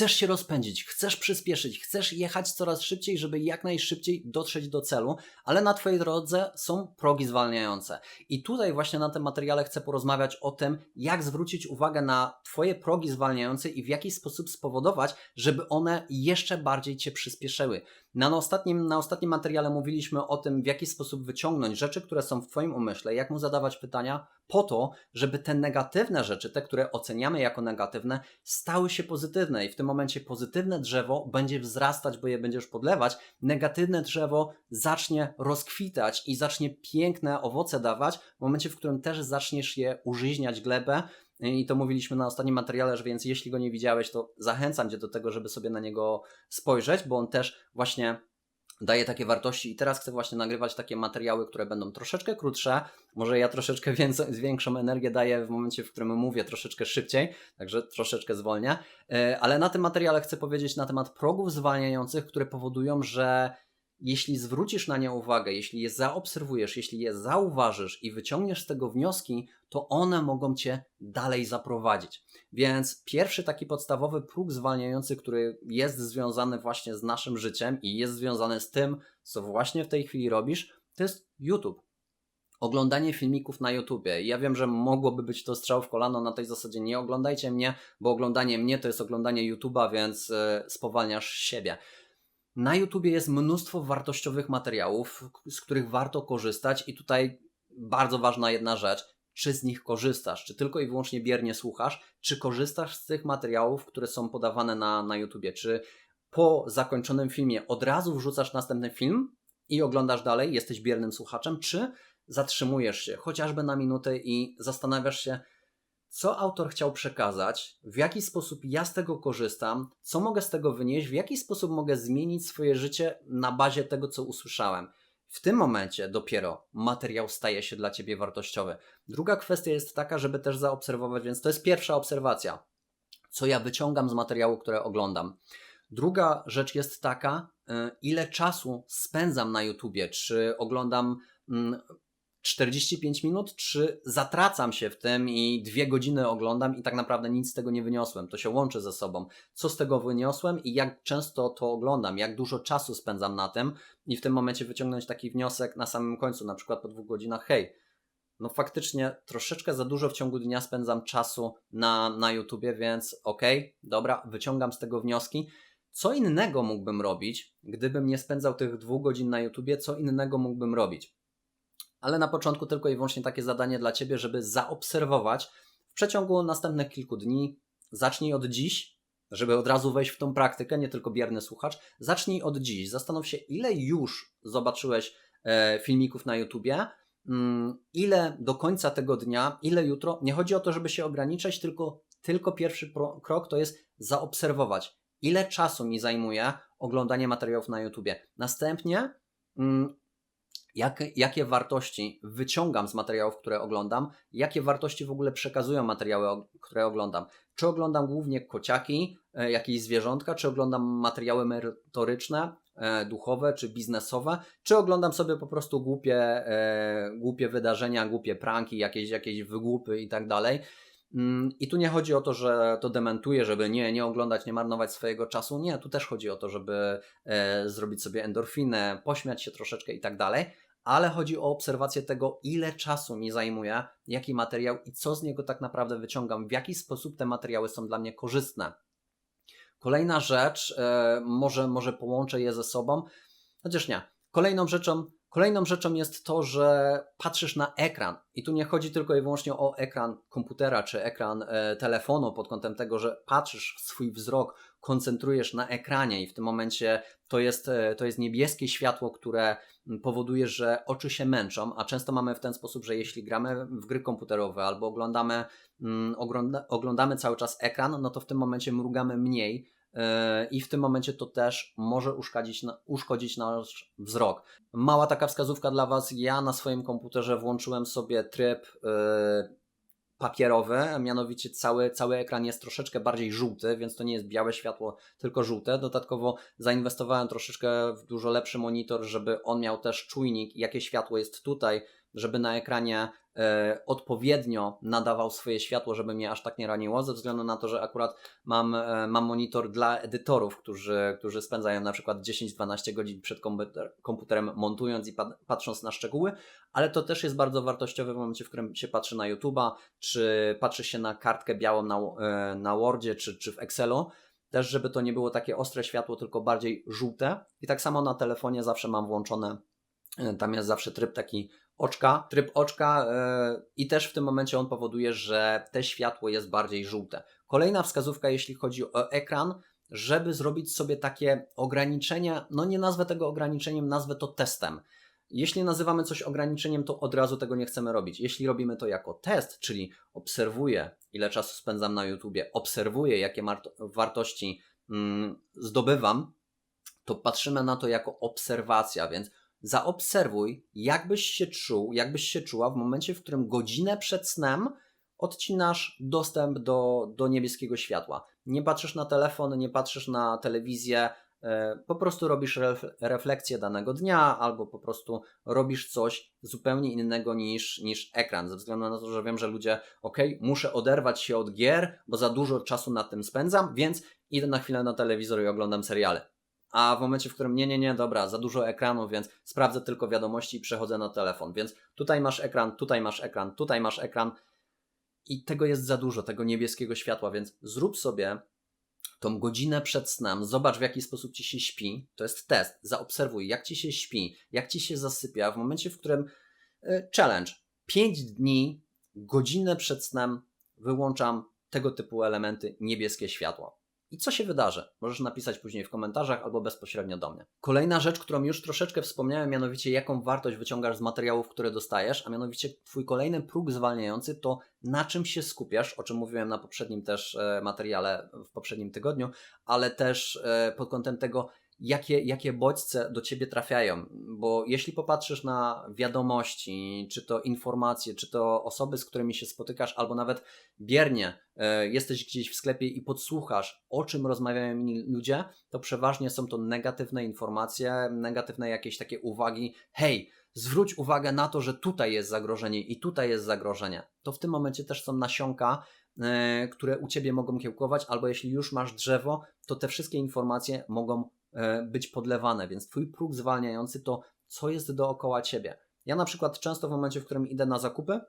chcesz się rozpędzić, chcesz przyspieszyć, chcesz jechać coraz szybciej, żeby jak najszybciej dotrzeć do celu, ale na Twojej drodze są progi zwalniające. I tutaj właśnie na tym materiale chcę porozmawiać o tym, jak zwrócić uwagę na Twoje progi zwalniające i w jaki sposób spowodować, żeby one jeszcze bardziej Cię przyspieszyły. Na ostatnim, na ostatnim materiale mówiliśmy o tym, w jaki sposób wyciągnąć rzeczy, które są w Twoim umyśle, jak mu zadawać pytania, po to, żeby te negatywne rzeczy, te, które oceniamy jako negatywne, stały się pozytywne. I w tym momencie pozytywne drzewo będzie wzrastać, bo je będziesz podlewać, negatywne drzewo zacznie rozkwitać i zacznie piękne owoce dawać, w momencie, w którym też zaczniesz je użyźniać glebę. I to mówiliśmy na ostatnim materiale, że więc jeśli go nie widziałeś, to zachęcam Cię do tego, żeby sobie na niego spojrzeć, bo on też właśnie daje takie wartości i teraz chcę właśnie nagrywać takie materiały, które będą troszeczkę krótsze. Może ja troszeczkę więcej, większą energię daję w momencie, w którym mówię troszeczkę szybciej, także troszeczkę zwolnię. E, ale na tym materiale chcę powiedzieć na temat progów zwalniających, które powodują, że jeśli zwrócisz na nie uwagę, jeśli je zaobserwujesz, jeśli je zauważysz i wyciągniesz z tego wnioski, to one mogą cię dalej zaprowadzić. Więc pierwszy taki podstawowy próg zwalniający, który jest związany właśnie z naszym życiem i jest związany z tym, co właśnie w tej chwili robisz, to jest YouTube. Oglądanie filmików na YouTubie. Ja wiem, że mogłoby być to strzał w kolano na tej zasadzie nie oglądajcie mnie, bo oglądanie mnie to jest oglądanie YouTube'a, więc e, spowalniasz siebie. Na YouTubie jest mnóstwo wartościowych materiałów, z których warto korzystać, i tutaj bardzo ważna jedna rzecz. Czy z nich korzystasz? Czy tylko i wyłącznie biernie słuchasz? Czy korzystasz z tych materiałów, które są podawane na, na YouTubie? Czy po zakończonym filmie od razu wrzucasz następny film i oglądasz dalej, jesteś biernym słuchaczem? Czy zatrzymujesz się chociażby na minutę i zastanawiasz się, co autor chciał przekazać, w jaki sposób ja z tego korzystam, co mogę z tego wynieść, w jaki sposób mogę zmienić swoje życie na bazie tego, co usłyszałem. W tym momencie dopiero materiał staje się dla ciebie wartościowy. Druga kwestia jest taka, żeby też zaobserwować, więc to jest pierwsza obserwacja, co ja wyciągam z materiału, które oglądam. Druga rzecz jest taka, y, ile czasu spędzam na YouTubie, czy oglądam mm, 45 minut, czy zatracam się w tym i dwie godziny oglądam i tak naprawdę nic z tego nie wyniosłem. To się łączy ze sobą. Co z tego wyniosłem i jak często to oglądam, jak dużo czasu spędzam na tym i w tym momencie wyciągnąć taki wniosek na samym końcu, na przykład po dwóch godzinach, hej, no faktycznie troszeczkę za dużo w ciągu dnia spędzam czasu na, na YouTubie, więc okej, okay, dobra, wyciągam z tego wnioski. Co innego mógłbym robić, gdybym nie spędzał tych dwóch godzin na YouTubie, co innego mógłbym robić? Ale na początku tylko i wyłącznie takie zadanie dla Ciebie, żeby zaobserwować w przeciągu następnych kilku dni. Zacznij od dziś, żeby od razu wejść w tą praktykę, nie tylko bierny słuchacz. Zacznij od dziś. Zastanów się, ile już zobaczyłeś e, filmików na YouTubie, mm, ile do końca tego dnia, ile jutro. Nie chodzi o to, żeby się ograniczać, tylko, tylko pierwszy krok to jest zaobserwować, ile czasu mi zajmuje oglądanie materiałów na YouTubie. Następnie mm, jak, jakie wartości wyciągam z materiałów, które oglądam, jakie wartości w ogóle przekazują materiały, które oglądam. Czy oglądam głównie kociaki, e, jakieś zwierzątka, czy oglądam materiały merytoryczne, e, duchowe czy biznesowe, czy oglądam sobie po prostu głupie, e, głupie wydarzenia, głupie pranki, jakieś, jakieś wygłupy i tak dalej. Mm, I tu nie chodzi o to, że to dementuje, żeby nie, nie oglądać, nie marnować swojego czasu. Nie, tu też chodzi o to, żeby e, zrobić sobie endorfinę, pośmiać się troszeczkę i tak dalej, ale chodzi o obserwację tego, ile czasu mi zajmuje, jaki materiał i co z niego tak naprawdę wyciągam, w jaki sposób te materiały są dla mnie korzystne. Kolejna rzecz, e, może, może połączę je ze sobą, chociaż nie. Kolejną rzeczą Kolejną rzeczą jest to, że patrzysz na ekran i tu nie chodzi tylko i wyłącznie o ekran komputera czy ekran e, telefonu pod kątem tego, że patrzysz swój wzrok, koncentrujesz na ekranie i w tym momencie to jest, e, to jest niebieskie światło, które powoduje, że oczy się męczą, a często mamy w ten sposób, że jeśli gramy w gry komputerowe albo oglądamy, ogląda, oglądamy cały czas ekran, no to w tym momencie mrugamy mniej, i w tym momencie to też może uszkodzić, uszkodzić nasz wzrok. Mała taka wskazówka dla Was. Ja na swoim komputerze włączyłem sobie tryb yy, papierowy, mianowicie cały, cały ekran jest troszeczkę bardziej żółty, więc to nie jest białe światło, tylko żółte. Dodatkowo zainwestowałem troszeczkę w dużo lepszy monitor, żeby on miał też czujnik, jakie światło jest tutaj, żeby na ekranie e, odpowiednio nadawał swoje światło, żeby mnie aż tak nie raniło, ze względu na to, że akurat mam, e, mam monitor dla edytorów, którzy, którzy spędzają na przykład 10-12 godzin przed komputer, komputerem montując i pat, patrząc na szczegóły, ale to też jest bardzo wartościowe w momencie, w którym się patrzy na YouTube'a, czy patrzy się na kartkę białą na, e, na Wordzie, czy, czy w Excelu, też żeby to nie było takie ostre światło, tylko bardziej żółte. I tak samo na telefonie zawsze mam włączone, e, tam jest zawsze tryb taki oczka, tryb oczka yy, i też w tym momencie on powoduje, że te światło jest bardziej żółte. Kolejna wskazówka, jeśli chodzi o ekran, żeby zrobić sobie takie ograniczenia, no nie nazwę tego ograniczeniem, nazwę to testem. Jeśli nazywamy coś ograniczeniem, to od razu tego nie chcemy robić. Jeśli robimy to jako test, czyli obserwuję, ile czasu spędzam na YouTubie, obserwuję, jakie wartości mm, zdobywam, to patrzymy na to jako obserwacja, więc zaobserwuj, jakbyś się czuł, jakbyś się czuła w momencie, w którym godzinę przed snem odcinasz dostęp do, do niebieskiego światła. Nie patrzysz na telefon, nie patrzysz na telewizję, E, po prostu robisz refleksję danego dnia, albo po prostu robisz coś zupełnie innego niż, niż ekran, ze względu na to, że wiem, że ludzie, ok, muszę oderwać się od gier, bo za dużo czasu nad tym spędzam, więc idę na chwilę na telewizor i oglądam seriale. A w momencie, w którym nie, nie, nie, dobra, za dużo ekranu, więc sprawdzę tylko wiadomości i przechodzę na telefon. Więc tutaj masz ekran, tutaj masz ekran, tutaj masz ekran. I tego jest za dużo, tego niebieskiego światła, więc zrób sobie tą godzinę przed snem, zobacz w jaki sposób ci się śpi. To jest test. Zaobserwuj, jak ci się śpi, jak ci się zasypia w momencie, w którym y, challenge. 5 dni, godzinę przed snem wyłączam tego typu elementy, niebieskie światło. I co się wydarzy? Możesz napisać później w komentarzach albo bezpośrednio do mnie. Kolejna rzecz, którą już troszeczkę wspomniałem, mianowicie jaką wartość wyciągasz z materiałów, które dostajesz, a mianowicie Twój kolejny próg zwalniający to na czym się skupiasz, o czym mówiłem na poprzednim też e, materiale w poprzednim tygodniu, ale też e, pod kątem tego, jakie, jakie bodźce do ciebie trafiają. Bo jeśli popatrzysz na wiadomości, czy to informacje, czy to osoby, z którymi się spotykasz, albo nawet biernie e, jesteś gdzieś w sklepie i podsłuchasz, o czym rozmawiają inni ludzie, to przeważnie są to negatywne informacje, negatywne jakieś takie uwagi. Hej, zwróć uwagę na to, że tutaj jest zagrożenie i tutaj jest zagrożenie. To w tym momencie też są nasionka, e, które u ciebie mogą kiełkować, albo jeśli już masz drzewo, to te wszystkie informacje mogą być podlewane, więc twój próg zwalniający to, co jest dookoła ciebie. Ja na przykład często w momencie, w którym idę na zakupy,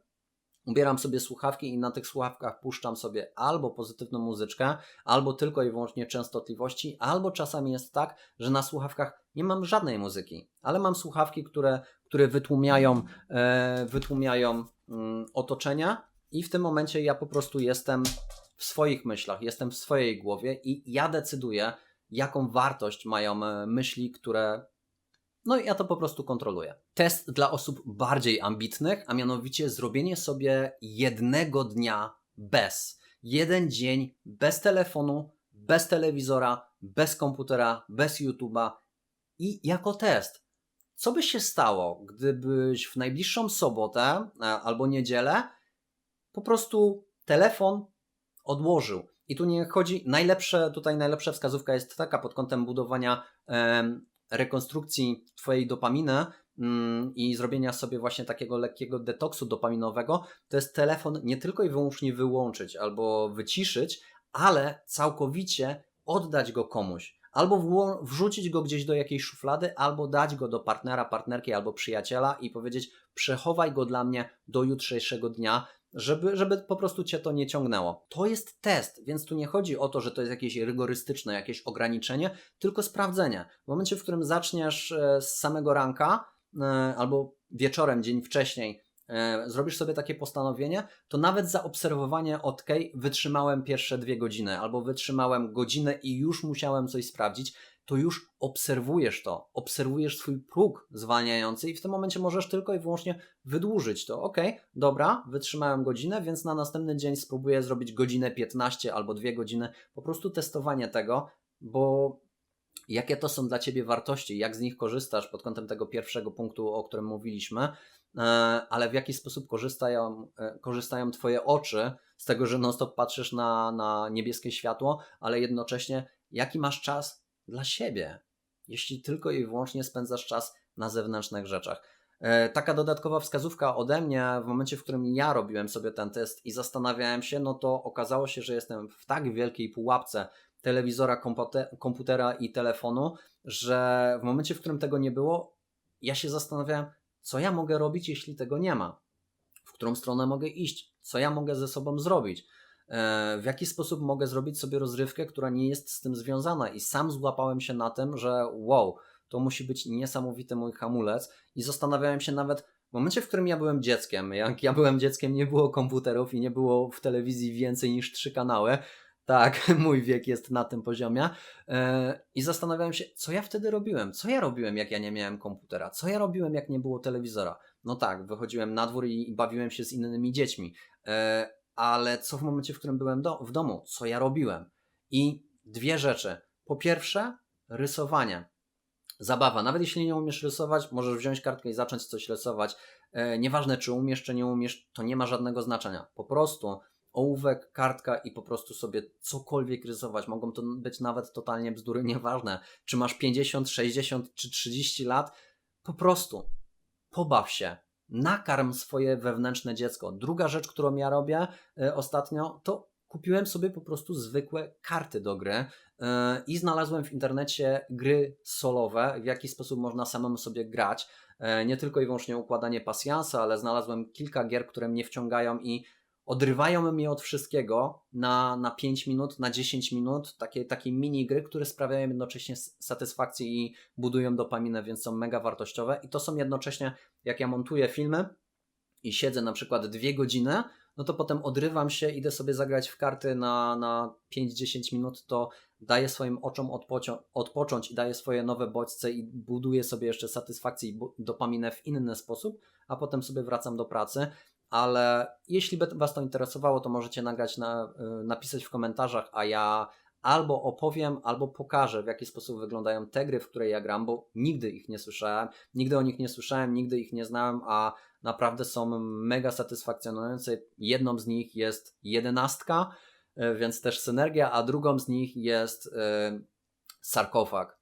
ubieram sobie słuchawki i na tych słuchawkach puszczam sobie albo pozytywną muzyczkę, albo tylko i wyłącznie częstotliwości, albo czasami jest tak, że na słuchawkach nie mam żadnej muzyki, ale mam słuchawki, które, które wytłumiają, e, wytłumiają mm, otoczenia i w tym momencie ja po prostu jestem w swoich myślach, jestem w swojej głowie i ja decyduję, jaką wartość mają e, myśli, które. No i ja to po prostu kontroluję. Test dla osób bardziej ambitnych, a mianowicie zrobienie sobie jednego dnia bez. Jeden dzień bez telefonu, bez telewizora, bez komputera, bez YouTube'a i jako test. Co by się stało, gdybyś w najbliższą sobotę e, albo niedzielę po prostu telefon odłożył i tu nie chodzi, najlepsze, tutaj najlepsza wskazówka jest taka pod kątem budowania rekonstrukcji Twojej dopaminy mm, i zrobienia sobie właśnie takiego lekkiego detoksu dopaminowego, to jest telefon nie tylko i wyłącznie wyłączyć albo wyciszyć, ale całkowicie oddać go komuś. Albo wrzucić go gdzieś do jakiejś szuflady, albo dać go do partnera, partnerki albo przyjaciela i powiedzieć: przechowaj go dla mnie do jutrzejszego dnia, żeby, żeby po prostu cię to nie ciągnęło. To jest test, więc tu nie chodzi o to, że to jest jakieś rygorystyczne, jakieś ograniczenie, tylko sprawdzenie. W momencie, w którym zaczniesz e, z samego ranka e, albo wieczorem, dzień wcześniej, e, zrobisz sobie takie postanowienie, to nawet za obserwowanie OK wytrzymałem pierwsze dwie godziny, albo wytrzymałem godzinę i już musiałem coś sprawdzić, to już obserwujesz to, obserwujesz swój próg zwalniający i w tym momencie możesz tylko i wyłącznie wydłużyć to. Ok, dobra, wytrzymałem godzinę, więc na następny dzień spróbuję zrobić godzinę 15 albo 2 godziny, po prostu testowanie tego, bo jakie to są dla Ciebie wartości, jak z nich korzystasz pod kątem tego pierwszego punktu, o którym mówiliśmy, e, ale w jaki sposób korzystają, e, korzystają Twoje oczy z tego, że non-stop patrzysz na, na niebieskie światło, ale jednocześnie jaki masz czas dla siebie, jeśli tylko i wyłącznie spędzasz czas na zewnętrznych rzeczach. E, taka dodatkowa wskazówka ode mnie w momencie, w którym ja robiłem sobie ten test i zastanawiałem się, no to okazało się, że jestem w tak wielkiej pułapce telewizora, komputera i telefonu, że w momencie, w którym tego nie było, ja się zastanawiałem, co ja mogę robić, jeśli tego nie ma, w którą stronę mogę iść, co ja mogę ze sobą zrobić. E, w jaki sposób mogę zrobić sobie rozrywkę, która nie jest z tym związana. I sam złapałem się na tym, że wow, to musi być niesamowity mój hamulec. I zastanawiałem się nawet w momencie, w którym ja byłem dzieckiem. Jak ja byłem dzieckiem, nie było komputerów i nie było w telewizji więcej niż trzy kanały. Tak, mój wiek jest na tym poziomie. E, I zastanawiałem się, co ja wtedy robiłem? Co ja robiłem, jak ja nie miałem komputera? Co ja robiłem, jak nie było telewizora? No tak, wychodziłem na dwór i bawiłem się z innymi dziećmi. Ale co w momencie, w którym byłem do, w domu, co ja robiłem. I dwie rzeczy. Po pierwsze, rysowanie. Zabawa. Nawet jeśli nie umiesz rysować, możesz wziąć kartkę i zacząć coś rysować. E, nieważne, czy umiesz, czy nie umiesz, to nie ma żadnego znaczenia. Po prostu ołówek, kartka i po prostu sobie cokolwiek rysować. Mogą to być nawet totalnie bzdury, nieważne. Czy masz 50, 60 czy 30 lat, po prostu pobaw się, nakarm swoje wewnętrzne dziecko. Druga rzecz, którą ja robię y, ostatnio, to kupiłem sobie po prostu zwykłe karty do gry y, i znalazłem w internecie gry solowe, w jaki sposób można samemu sobie grać. Y, nie tylko i wyłącznie układanie pasjansa, ale znalazłem kilka gier, które mnie wciągają i odrywają mnie od wszystkiego na, na 5 minut, na 10 minut, takie, takie mini gry, które sprawiają jednocześnie satysfakcję i budują dopaminę, więc są mega wartościowe. I to są jednocześnie, jak ja montuję filmy i siedzę na przykład dwie godziny, no to potem odrywam się, idę sobie zagrać w karty na, na 5-10 minut, to daję swoim oczom odpocząć i daję swoje nowe bodźce i buduję sobie jeszcze satysfakcję i dopaminę w inny sposób, a potem sobie wracam do pracy ale jeśli by Was to interesowało, to możecie nagrać na, y, napisać w komentarzach, a ja albo opowiem, albo pokażę, w jaki sposób wyglądają te gry, w które ja gram, bo nigdy ich nie słyszałem, nigdy o nich nie słyszałem, nigdy ich nie znałem, a naprawdę są mega satysfakcjonujące. Jedną z nich jest jedenastka, y, więc też synergia, a drugą z nich jest yy, sarkofag.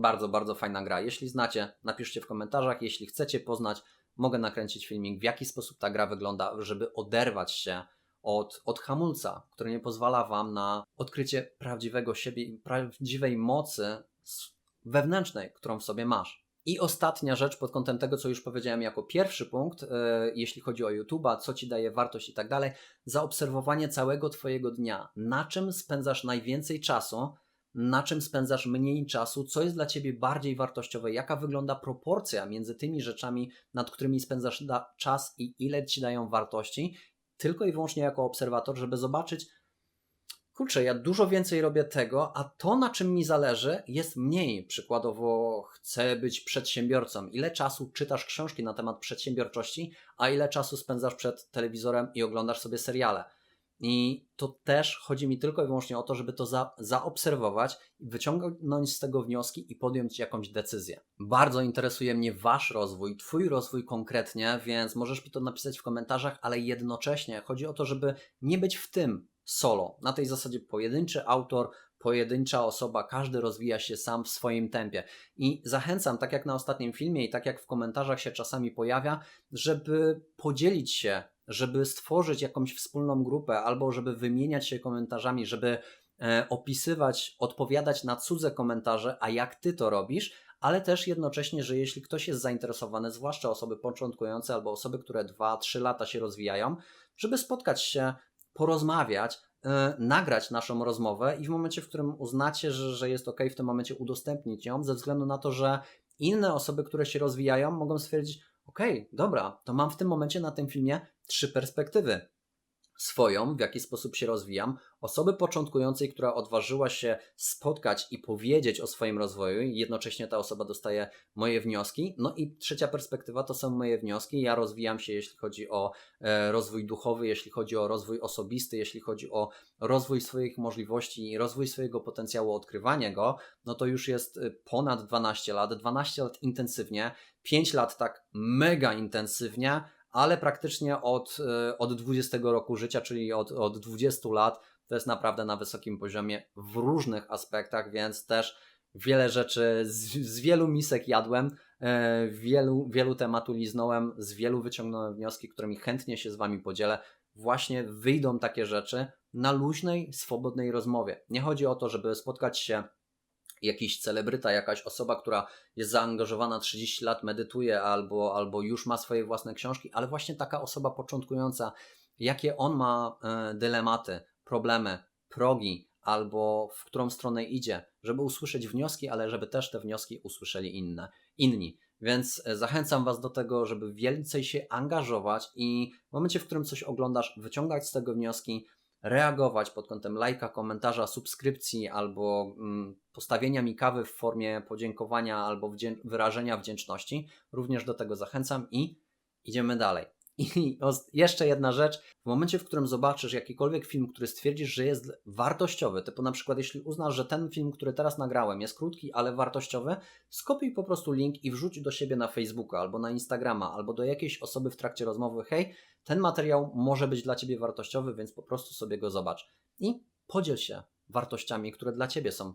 Bardzo, bardzo fajna gra. Jeśli znacie, napiszcie w komentarzach. Jeśli chcecie poznać mogę nakręcić filmik, w jaki sposób ta gra wygląda, żeby oderwać się od, od hamulca, który nie pozwala Wam na odkrycie prawdziwego siebie i prawdziwej mocy wewnętrznej, którą w sobie masz. I ostatnia rzecz pod kątem tego, co już powiedziałem jako pierwszy punkt, yy, jeśli chodzi o YouTube'a, co ci daje wartość i tak dalej, zaobserwowanie całego Twojego dnia. Na czym spędzasz najwięcej czasu, na czym spędzasz mniej czasu, co jest dla ciebie bardziej wartościowe, jaka wygląda proporcja między tymi rzeczami, nad którymi spędzasz czas i ile ci dają wartości, tylko i wyłącznie jako obserwator, żeby zobaczyć, kurczę, ja dużo więcej robię tego, a to, na czym mi zależy, jest mniej. Przykładowo, chcę być przedsiębiorcą. Ile czasu czytasz książki na temat przedsiębiorczości, a ile czasu spędzasz przed telewizorem i oglądasz sobie seriale? I to też chodzi mi tylko i wyłącznie o to, żeby to za, zaobserwować, wyciągnąć z tego wnioski i podjąć jakąś decyzję. Bardzo interesuje mnie Wasz rozwój, Twój rozwój konkretnie, więc możesz mi to napisać w komentarzach, ale jednocześnie chodzi o to, żeby nie być w tym solo. Na tej zasadzie pojedynczy autor, pojedyncza osoba, każdy rozwija się sam w swoim tempie. I zachęcam, tak jak na ostatnim filmie i tak jak w komentarzach się czasami pojawia, żeby podzielić się żeby stworzyć jakąś wspólną grupę, albo żeby wymieniać się komentarzami, żeby e, opisywać, odpowiadać na cudze komentarze, a jak ty to robisz, ale też jednocześnie, że jeśli ktoś jest zainteresowany, zwłaszcza osoby początkujące albo osoby, które 2-3 lata się rozwijają, żeby spotkać się, porozmawiać, yy, nagrać naszą rozmowę i w momencie, w którym uznacie, że, że jest ok, w tym momencie udostępnić ją, ze względu na to, że inne osoby, które się rozwijają, mogą stwierdzić, okay, dobra, to mam w tym momencie na tym filmie trzy perspektywy swoją, w jaki sposób się rozwijam, osoby początkującej, która odważyła się spotkać i powiedzieć o swoim rozwoju, jednocześnie ta osoba dostaje moje wnioski. No i trzecia perspektywa to są moje wnioski. Ja rozwijam się, jeśli chodzi o e, rozwój duchowy, jeśli chodzi o rozwój osobisty, jeśli chodzi o rozwój swoich możliwości i rozwój swojego potencjału, odkrywanie go, no to już jest e, ponad 12 lat, 12 lat intensywnie, 5 lat tak mega intensywnie ale praktycznie od, e, od 20 roku życia, czyli od, od 20 lat, to jest naprawdę na wysokim poziomie w różnych aspektach, więc też wiele rzeczy, z, z wielu misek jadłem, e, wielu, wielu tematu liznąłem, z wielu wyciągnąłem wnioski, którymi chętnie się z Wami podzielę. Właśnie wyjdą takie rzeczy na luźnej, swobodnej rozmowie. Nie chodzi o to, żeby spotkać się jakiś celebryta, jakaś osoba, która jest zaangażowana 30 lat, medytuje albo, albo już ma swoje własne książki, ale właśnie taka osoba początkująca, jakie on ma e, dylematy, problemy, progi, albo w którą stronę idzie, żeby usłyszeć wnioski, ale żeby też te wnioski usłyszeli inne, inni. Więc e, zachęcam Was do tego, żeby więcej się angażować i w momencie, w którym coś oglądasz, wyciągać z tego wnioski, reagować pod kątem lajka, komentarza, subskrypcji albo mm, postawienia mi kawy w formie podziękowania albo wyrażenia wdzięczności. Również do tego zachęcam i idziemy dalej. I jeszcze jedna rzecz, w momencie, w którym zobaczysz jakikolwiek film, który stwierdzisz, że jest wartościowy, typu na przykład jeśli uznasz, że ten film, który teraz nagrałem jest krótki, ale wartościowy, skopiuj po prostu link i wrzuć do siebie na Facebooka albo na Instagrama, albo do jakiejś osoby w trakcie rozmowy, hej, ten materiał może być dla Ciebie wartościowy, więc po prostu sobie go zobacz. I podziel się wartościami, które dla Ciebie są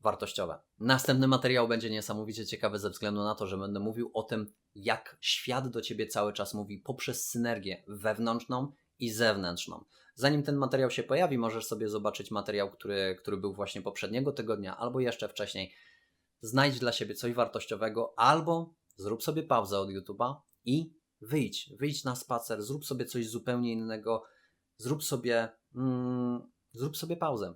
wartościowe. Następny materiał będzie niesamowicie ciekawy ze względu na to, że będę mówił o tym, jak świat do Ciebie cały czas mówi poprzez synergię wewnętrzną i zewnętrzną. Zanim ten materiał się pojawi, możesz sobie zobaczyć materiał, który, który był właśnie poprzedniego tygodnia albo jeszcze wcześniej. Znajdź dla siebie coś wartościowego albo zrób sobie pauzę od YouTube'a i wyjdź, wyjdź na spacer, zrób sobie coś zupełnie innego, zrób sobie, mm, zrób sobie pauzę.